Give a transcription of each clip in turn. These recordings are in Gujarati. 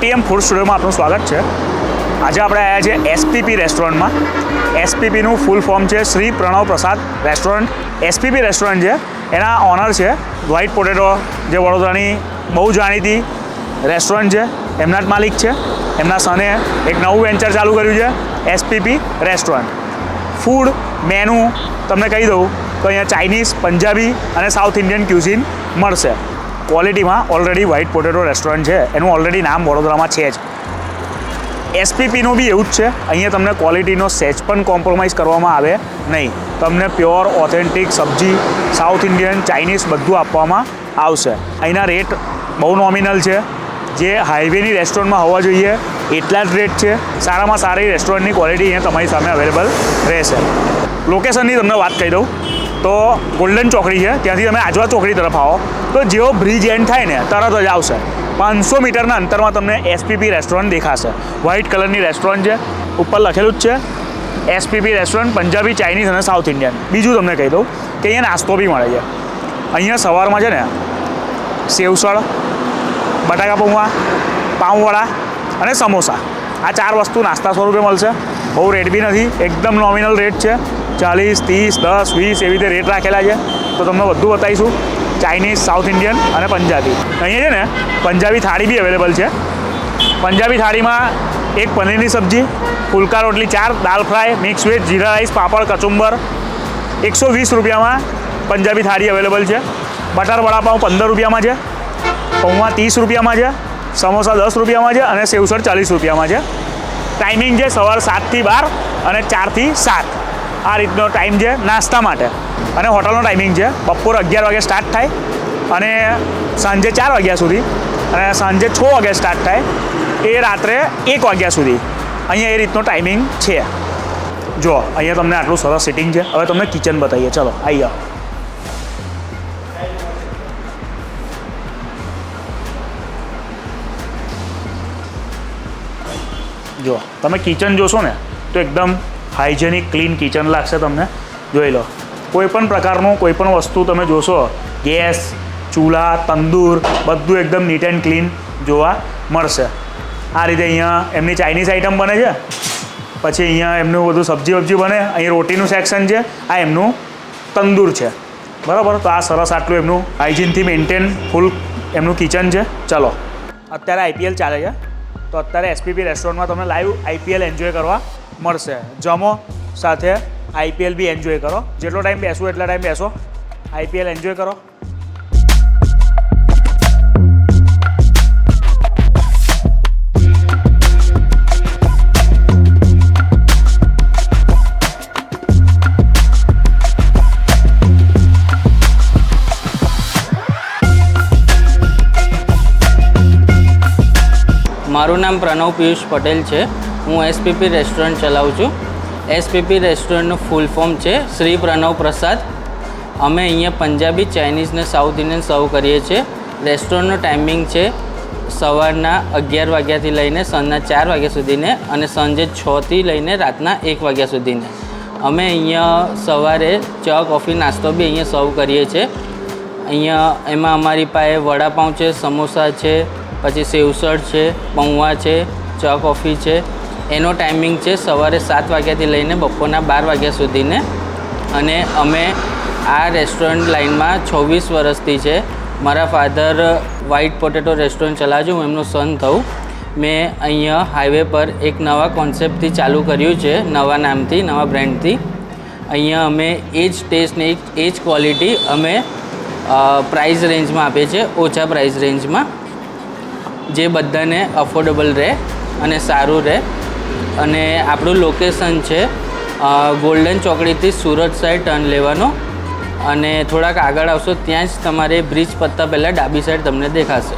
એટીએમ ફૂડ સ્ટુડિયોમાં આપનું સ્વાગત છે. આજે આપણે આવ્યા છે એસપીપી રેસ્ટોરન્ટમાં એસપીપીનું ફૂલ ફોર્મ છે શ્રી પ્રણવ પ્રસાદ રેસ્ટોરન્ટ એસપીપી રેસ્ટોરન્ટ છે એના ઓનર છે વ્હાઇટ પોટેટો જે વડોદરાની બહુ જાણીતી રેસ્ટોરન્ટ છે. એમના જ માલિક છે. એમના સને એક નવું વેન્ચર ચાલુ કર્યું છે એસપીપી રેસ્ટોરન્ટ ફૂડ મેનુ તમને કહી દઉં તો અહીંયા ચાઇનીઝ પંજાબી અને સાઉથ ઇન્ડિયન ક્યુઝિન મળશે. ક્વોલિટીમાં ઓલરેડી વ્હાઇટ પોટેટો રેસ્ટોરન્ટ છે. એનું ઓલરેડી નામ વડોદરામાં છે જ. એસપીપીનું બી એવું જ છે. અહીંયા તમને ક્વોલિટીનો સેચ પણ કોમ્પ્રોમાઇઝ કરવામાં આવે નહીં. તમને પ્યોર ઓથેન્ટિક સબ્જી સાઉથ ઇન્ડિયન ચાઇનીઝ બધું આપવામાં આવશે. અહીંના રેટ બહુ નોમિનલ છે. જે હાઈવેની રેસ્ટોરન્ટમાં હોવા જોઈએ. એટલા જ રેટ છે. સારામાં સારી રેસ્ટોરન્ટની ક્વોલિટી અહીંયા તમારી સામે અવેલેબલ રહેશે. લોકેશનની તમને વાત કહી દઉં. તો ગોલ્ડન ચોકડી છે. ત્યાંથી તમે આજવા ચોકડી તરફ આવો. તો જેવો બ્રિજ એન્ડ થાય ને, તરત જ આવશે. પાંચસો મીટરના અંતરમાં તમને એસપીપી રેસ્ટોરન્ટ દેખાશે. વ્હાઇટ કલરની રેસ્ટોરન્ટ છે. ઉપર લખેલું જ છે એસપીપી રેસ્ટોરન્ટ પંજાબી ચાઇનીઝ અને સાઉથ ઇન્ડિયન બીજું તમને કહી દઉં કે અહીંયા નાસ્તો બી મળે છે. અહીંયા સવારમાં છે ને, સેવસળ, બટાકા પૌવા, પાઉંવડા અને સમોસા. આ ચાર વસ્તુ નાસ્તા સ્વરૂપે મળશે. બહુ રેટ બી નથી, એકદમ નોમિનલ રેટ છે. ચાલીસ, ત્રીસ, દસ, વીસ એવી રીતે રેટ રાખેલા છે. તો તમને બધું બતાવીશું. ચાઇનીઝ સાઉથ ઇન્ડિયન અને પંજાબી અહીંયા છે ને પંજાબી થાળી બી અવેલેબલ છે. પંજાબી થાળીમાં એક પનીરની સબ્જી, ફુલકા રોટલી ચાર દાલ ફ્રાય મિક્સ વેજ જીરા રાઈસ, પાપડ, કચુંબર. એકસો વીસ રૂપિયામાં પંજાબી થાળી અવેલેબલ છે. બટર વડાપાઉં પંદર રૂપિયામાં છે. પૌવા ત્રીસ રૂપિયામાં છે. સમોસા દસ રૂપિયામાં છે અને સેવસર ચાલીસ રૂપિયામાં છે. ટાઈમિંગ છે સવાર સાતથી બાર અને ચારથી સાત. આ રીતનો ટાઈમ છે નાસ્તા માટે. અને હોટલનો ટાઈમિંગ છે. બપોર અગિયાર વાગે સ્ટાર્ટ થાય અને સાંજે ચાર વાગ્યા સુધી અને સાંજે છ વાગે સ્ટાર્ટ થાય. એ રાત્રે એક વાગ્યા સુધી. અહીંયા એ રીતનો ટાઈમિંગ છે. જો, અહીંયા તમને આટલું સરસ સિટિંગ છે. હવે તમને કિચન બતાવીએ. ચલો આવી જાઓ. જો, તમે કિચન જોશો ને, તો એકદમ હાઇજેનિક, ક્લીન કિચન લાગશે તમને. જોઈ લો. કોઈપણ પ્રકારનું કોઈપણ વસ્તુ તમે જોશો, ગેસ, ચૂલા, તંદૂર, બધું એકદમ નીટ એન્ડ ક્લીન જોવા મળશે. આ રીતે અહીંયા એમની ચાઇનીઝ આઇટમ બને છે. પછી અહીંયા એમનું બધું સબ્જી વબ્જી બને. અહીં રોટીનું સેક્શન છે. આ એમનું તંદૂર છે. બરાબર? તો આ સરસ આટલું એમનું હાઇજીનથી મેન્ટેન ફૂલ એમનું કિચન છે. ચલો. અત્યારે આઈપીએલ ચાલે છે. તો અત્યારે એસપીપી રેસ્ટોરન્ટમાં તમે લાઈવ આઈપીએલ એન્જોય કરવા મળશે. જમો, સાથે આઈપીએલ બી એન્જોય કરો. જેટલો ટાઈમ બેસો, એટલા ટાઈમ બેસો. આઈપીએલ એન્જોય કરો. મારું નામ પ્રણવ પિયુષ પટેલ છે. હું એસપીપી રેસ્ટોરન્ટ ચલાવું છું. એસપીપી રેસ્ટોરન્ટનું ફૂલ ફોર્મ છે, શ્રી પ્રણવ પ્રસાદ. અમે અહીંયા પંજાબી ચાઇનીઝ ને સાઉથ ઇન્ડિયન સર્વ કરીએ છીએ. રેસ્ટોરન્ટનો ટાઈમિંગ છે સવારના અગિયાર વાગ્યાથી લઈને સાંજના ચાર વાગ્યા સુધીને અને સાંજે છથી લઈને રાતના એક વાગ્યા સુધીને. અમે અહીંયા સવારે ચા, કોફી, નાસ્તો બી અહીંયા સર્વ કરીએ છીએ. અહીંયા એમાં અમારી પાસે વડાપાઉં છે, સમોસા છે, પછી સેવસળ છે, પૌવા છે, ચા, કોફી છે એનો ટાઈમિંગ છે સવારે સાત વાગ્યાથી લઈને બપોરના બાર વાગ્યા સુધીને. અને અમે આ રેસ્ટોરન્ટ લાઇનમાં છવ્વીસ વર્ષથી છે. મારા ફાધર વ્હાઇટ પોટેટો રેસ્ટોરન્ટ ચલાવજો, હું એમનો સન થઉં. મેં અહીંયા હાઈવે પર એક નવા કોન્સેપ્ટથી ચાલુ કર્યું છે, નવા નામથી, નવા બ્રાન્ડથી. અહીંયા અમે એ જ ટેસ્ટ ને એ જ ક્વોલિટી અમે પ્રાઇઝ રેન્જમાં આપીએ છીએ, ઓછા પ્રાઇઝ રેન્જમાં. જે બધાને અફોર્ડેબલ રહે અને સારું રહે. અને આપણું લોકેશન છે ગોલ્ડન ચોકડીથી સુરત સાઈડ ટર્ન લેવાનો. અને થોડાક આગળ આવશો, ત્યાં જ તમારે બ્રિજ પત્તા પહેલાં ડાબી સાઈડ તમને દેખાશે.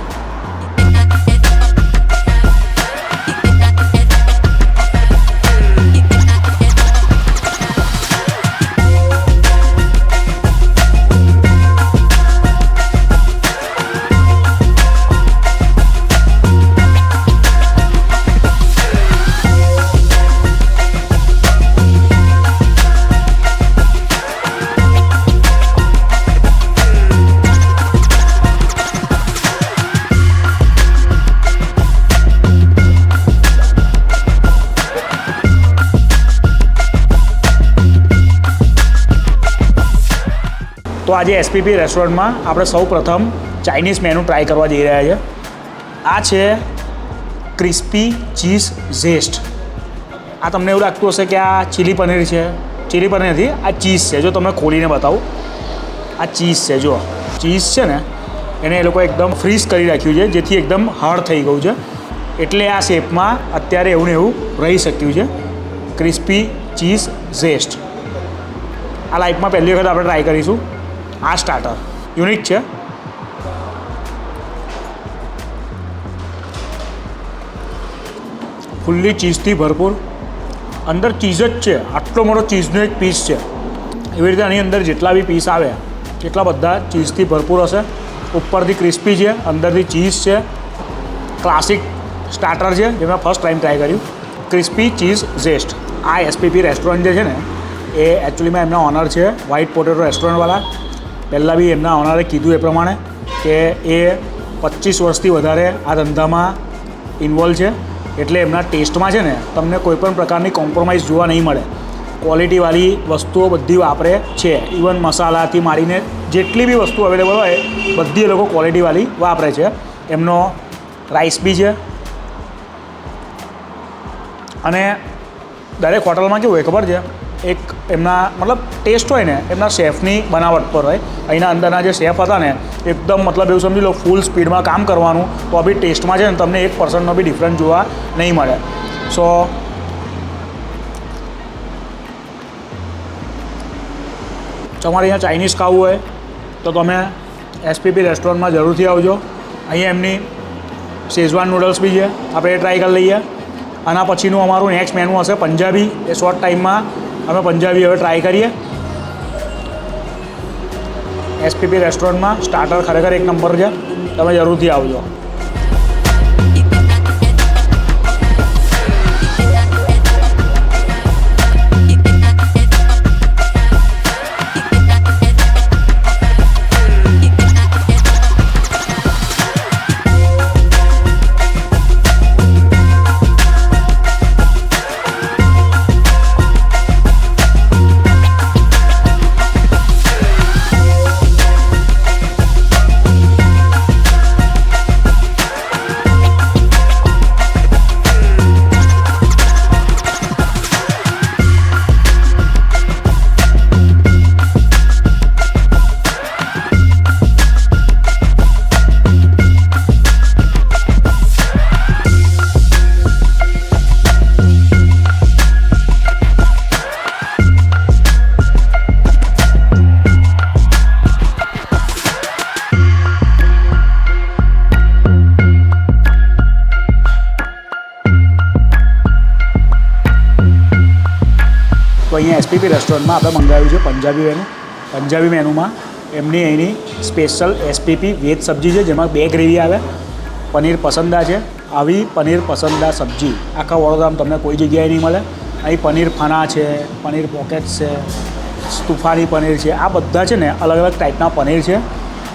આજે એસપીપી રેસ્ટોરન્ટમાં આપણે સૌ પ્રથમ ચાઇનીઝ મેનુ ટ્રાય કરવા જઈ રહ્યા છે આ છે ક્રિસ્પી ચીઝ ઝેસ્ટ આ તમને એવું લાગતું હશે કે આ ચીલી પનીર છે. ચીલી પનીર નથી, આ ચીઝ છે. જો તમને ખોલીને બતાવું. આ ચીઝ છે જો ચીઝ છે ને, એને એ લોકો એકદમ ફ્રીઝ કરી રાખ્યું છે, જેથી એકદમ હાર્ડ થઈ ગયું છે. એટલે આ શેપમાં અત્યારે એવું ને એવું રહી શક્યું છે. ક્રિસ્પી ચીઝ ઝેસ્ટ આ લાઈફમાં પહેલી વખત આપણે ટ્રાય કરીશું. આ સ્ટાર્ટર યુનિક છે. ફુલ્લી ચીઝથી ભરપૂર. અંદર ચીઝ જ છે. આટલો મોટો ચીઝનો એક પીસ છે. એવી રીતે આની અંદર જેટલા બી પીસ આવે, એટલા બધા ચીઝથી ભરપૂર હશે. ઉપરથી ક્રિસ્પી છે, અંદરથી ચીઝ છે. ક્લાસિક સ્ટાર્ટર છે જે મેં ફર્સ્ટ ટાઈમ ટ્રાય કર્યું. ક્રિસ્પી ચીઝ ઝેસ્ટ આ એસપીપી રેસ્ટોરન્ટ જે છે ને, એ એકચ્યુઅલીમાં એમના ઓનર છે વ્હાઇટ પોટેટો રેસ્ટોરન્ટવાળા પહેલાં બી એમના ઓનરે કીધું એ પ્રમાણે કે એ પચીસ વર્ષથી વધારે આ ધંધામાં ઇન્વોલ્વ છે. એટલે એમના ટેસ્ટમાં છે ને તમને કોઈપણ પ્રકારની કોમ્પ્રોમાઇઝ જોવા નહીં મળે. ક્વોલિટીવાળી વસ્તુઓ બધી વાપરે છે. ઇવન મસાલાથી મારીને જેટલી બી વસ્તુ અવેલેબલ હોય, બધી એ લોકો ક્વોલિટીવાળી વાપરે છે. એમનો રાઈસ બી છે. અને દરેક હોટલમાં કેવું હોય ખબર છે? એક એમના, મતલબ ટેસ્ટ હોય ને, એમના શેફની બનાવટ પર હોય અહીંના અંદરના જે શેફ હતા ને, એકદમ મતલબ એવું સમજી લો ફૂલ સ્પીડમાં કામ કરવાનું, તો બી ટેસ્ટમાં છે ને, તમને એક પર્સન્ટનો બી ડિફરન્સ જોવા નહીં મળે. સો તમારે અહીંયા ચાઇનીઝ ખાવું હોય, તો તમે એસપીપી રેસ્ટોરન્ટમાં જરૂરથી આવજો. અહીંયા એમની શેઝવાન નૂડલ્સ બી છે. આપણે ટ્રાય કરી લઈએ. આના પછીનું અમારું નેક્સ્ટ મેનુ હશે પંજાબી. એ શોર્ટ ટાઈમમાં અમે પંજાબી હવે ટ્રાય કરીએ. એસપીપી રેસ્ટોરન્ટમાં સ્ટાર્ટર ખરેખર એક નંબર છે. તમે જરૂરથી આવજો. તો એસપીપી રેસ્ટોરન્ટમાં આપણે મંગાવ્યું છે પંજાબી મેનુ પંજાબી મેનુમાં એમની અહીંની સ્પેશિયલ એસપીપી વેજ સબ્જી છે, જેમાં બે ગ્રેવી આવે. પનીર પસંદા છે. આવી પનીર પસંદા સબ્જી આખા વડોદરામાં તમને કોઈ જગ્યાએ નહીં મળે. અહીં પનીર ફના છે, પનીર પોકેટ્સ છે, તુફાની પનીર છે. આ બધા છે ને અલગ અલગ ટાઈપના પનીર છે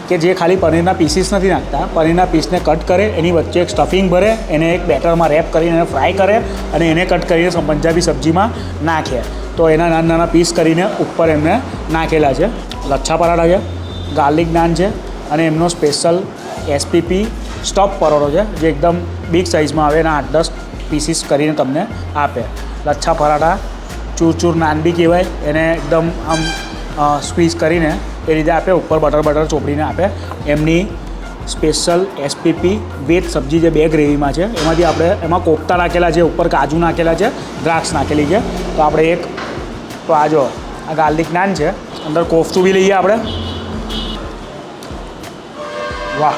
કે જે ખાલી પનીરના પીસીસ નથી નાખતા. પનીરના પીસને કટ કરે, એની વચ્ચે એક સ્ટફિંગ ભરે, એને એક બેટરમાં રેપ કરીને એને ફ્રાય કરે અને એને કટ કરીને પંજાબી સબ્જીમાં નાખે. તો એના નાના નાના પીસ કરીને ઉપર એમને નાખેલા છે. લચ્છા પરાઠા છે ગાર્લિક નાન છે અને એમનો સ્પેશિયલ એસપીપી સ્ટફ પરોઠો છે, જે એકદમ બિગ સાઇઝમાં આવે એના આઠ દસ પીસીસ કરીને તમને આપે. લચ્છા પરાઠા, ચૂરચૂર નાન બી કહેવાય, એને એકદમ આમ સ્ક્વીઝ કરીને એ રીતે આપે, ઉપર બટર બટર ચોપડીને આપે. એમની સ્પેશિયલ એસપીપી વેજ સબ્જી જે બે ગ્રેવીમાં છે, એમાંથી આપણે, એમાં કોફતા નાખેલા છે, ઉપર કાજુ નાખેલા છે, દ્રાક્ષ નાખેલી છે. તો આપણે એક તો આ જો, આ ગાર્લિક નાન છે. અંદર કોફતું બી લઈએ આપણે. વાહ.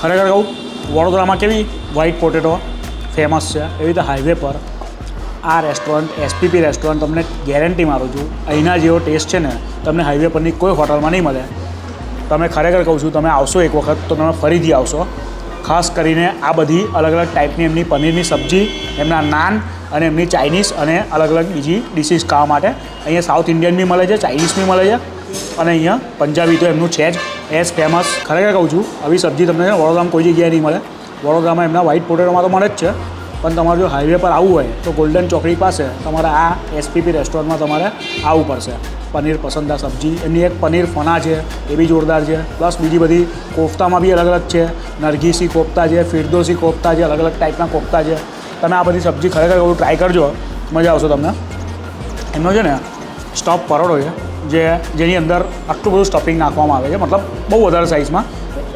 ખરેખર કહું, વડોદરામાં કેવી વ્હાઈટ પોટેટો ફેમસ છે. એવી રીતે હાઈવે પર આ રેસ્ટોરન્ટ એસપીપી રેસ્ટોરન્ટ તમને ગેરંટી મારું છું. અહીંના જેવો ટેસ્ટ છે ને, તમને હાઈવે પરની કોઈ હોટલમાં નહીં મળે. તમે ખરેખર કહું છું, તમે આવશો એક વખત તો તમે ફરીથી આવશો. ખાસ કરીને આ બધી અલગ અલગ ટાઈપની એમની પનીરની સબ્જી, એમના નાન અને એમની ચાઇનીઝ અને અલગ અલગ બીજી ડિશિસ ખાવા માટે. અહીંયા સાઉથ ઇન્ડિયન બી મળે છે ચાઇનીઝ બી મળે છે. અને અહીંયા પંજાબી તો એમનું છે જ. એઝ ફેમસ ખરેખર કહું છું, આવી સબ્જી તમને વડોદરામાં કોઈ જગ્યાએ નહીં મળે. વડોદરામાં એમના વ્હાઇટ પોટેટોમાં તો મળે જ છે. પણ તમારે જો હાઈવે પર આવવું હોય, તો ગોલ્ડન ચોકડી પાસે તમારે આ એસપીપી રેસ્ટોરન્ટમાં તમારે આવવું પડશે પનીર પસંદા સબ્જી. એમની એક પનીર ફના છે, એ બી જોરદાર છે. પ્લસ બીજી બધી કોફતામાં બી અલગ અલગ છે. નરગીસી કોફતા છે, ફિરદોસી કોફતા છે, અલગ અલગ ટાઈપના કોફતા છે. તમે આ બધી સબ્જી ખરેખર એવું ટ્રાય કરજો. મજા આવશે તમને. એમનો છે ને સ્ટફ પરોઠો છે, જે જેની અંદર આટલું બધું સ્ટફિંગ નાખવામાં આવે છે. મતલબ બહુ વધારે સાઇઝમાં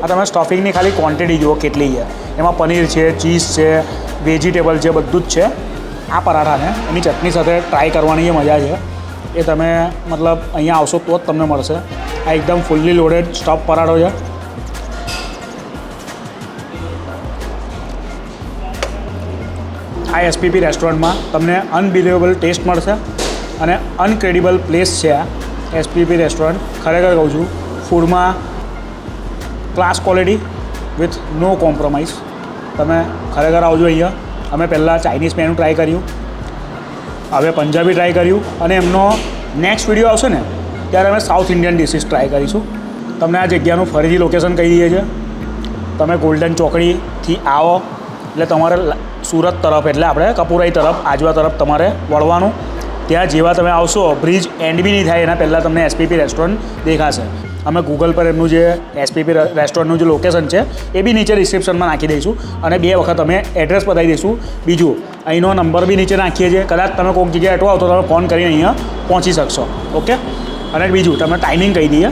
આ તમે સ્ટફિંગની ખાલી ક્વોન્ટિટી જુઓ કેટલી છે. એમાં પનીર છે ચીઝ છે વેજીટેબલ છે, બધું જ છે. આ પરાઠાને એની ચટણી સાથે ટ્રાય કરવાની મજા છે. એ તમે મતલબ અહીંયા આવશો તો જ તમને મળશે. આ એકદમ ફૂલ્લી લોડેડ સ્ટફ પરાઠો છે. આ એસપીપી રેસ્ટોરન્ટમાં તમને અનબિલિવેબલ ટેસ્ટ મળશે અને અનક્રેડિબલ પ્લેસ છે આ એસપીપી રેસ્ટોરન્ટ. ખરેખર કહું છું, ફૂડમાં class quality with no compromise. તમે ખરેખર આવજો અહીંયા. અમે પહેલાં ચાઇનીઝ મેનુ ટ્રાય કર્યું. હવે પંજાબી ટ્રાય કર્યું અને એમનો નેક્સ્ટ વીડિયો આવશે ને, ત્યારે અમે સાઉથ ઇન્ડિયન ડિશિસ ટ્રાય કરીશું. તમને આ જગ્યાનું ફરીથી લોકેશન કહી દઈએ છીએ. તમે ગોલ્ડન ચોકડીથી આવો, એટલે તમારે સુરત તરફ એટલે આપણે કપુરાઈ તરફ, આજવા તરફ તમારે વળવાનું. ત્યાં જેવા તમે આવશો, બ્રિજ એન્ડ બી નહીં થાય, એના પહેલાં તમને એસપીપી રેસ્ટોરન્ટ દેખાશે. અમે ગૂગલ પર એમનું જે એસપીપી રેસ્ટોરન્ટનું જે લોકેશન છે, એ બી નીચે ડિસ્ક્રિપ્શનમાં નાખી દઈશું. અને બે વખત અમે એડ્રેસ બતાવી દઈશું. બીજું, અહીંનો નંબર બી નીચે નાખીએ છીએ. કદાચ તમે કોઈક જગ્યાએ અટવાઓ તો તમે ફોન કરીને અહીંયા પહોંચી શકશો. ઓકે? અને બીજું તમે ટાઈમિંગ કહી દઈએ.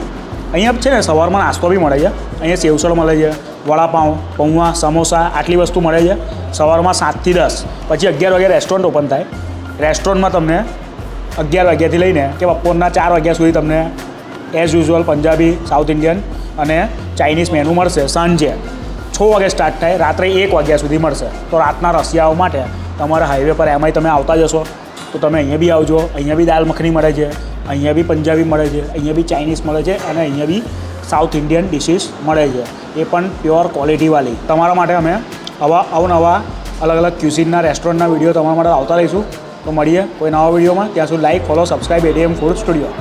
અહીંયા છે ને, સવારમાં નાસ્તો બી મળે છે. અહીંયા સેવસળ મળે છે, વડાપાઉં પૌવા સમોસા, આટલી વસ્તુ મળે છે. સવારમાં સાતથી દસ. પછી અગિયાર વાગે રેસ્ટોરન્ટ ઓપન થાય. રેસ્ટોરન્ટમાં તમને અગિયાર વાગ્યાથી લઈને કે બપોરના ચાર વાગ્યા સુધી તમને as usual Punjabi South Indian અને ચાઇનીઝ મેનુ મળશે સાંજે. છ વાગે સ્ટાર્ટ થાય, રાત્રે એક વાગ્યા સુધી મળશે. તો રાતના રસિયાઓ માટે તમારા હાઈવે પર એમાંય તમે આવતા જશો. તો તમે અહીંયા બી આવજો, અહીંયા બી દાલ મખની મળે છે, અહીંયા બી પંજાબી મળે છે, અહીંયા બી ચાઇનીઝ મળે છે અને અહીંયા બી સાઉથ ઇન્ડિયન ડિશિસ મળે છે. એ પણ પ્યોર ક્વોલિટીવાળી તમારા માટે અમે આવા અવનવા અલગ અલગ ક્યુઝિનના રેસ્ટોરન્ટના વીડિયો તમારા માટે આવતા રહીશું. તો મળીએ કોઈ નવા વિડીયોમાં ત્યાં સુધી like follow subscribe ATM food studio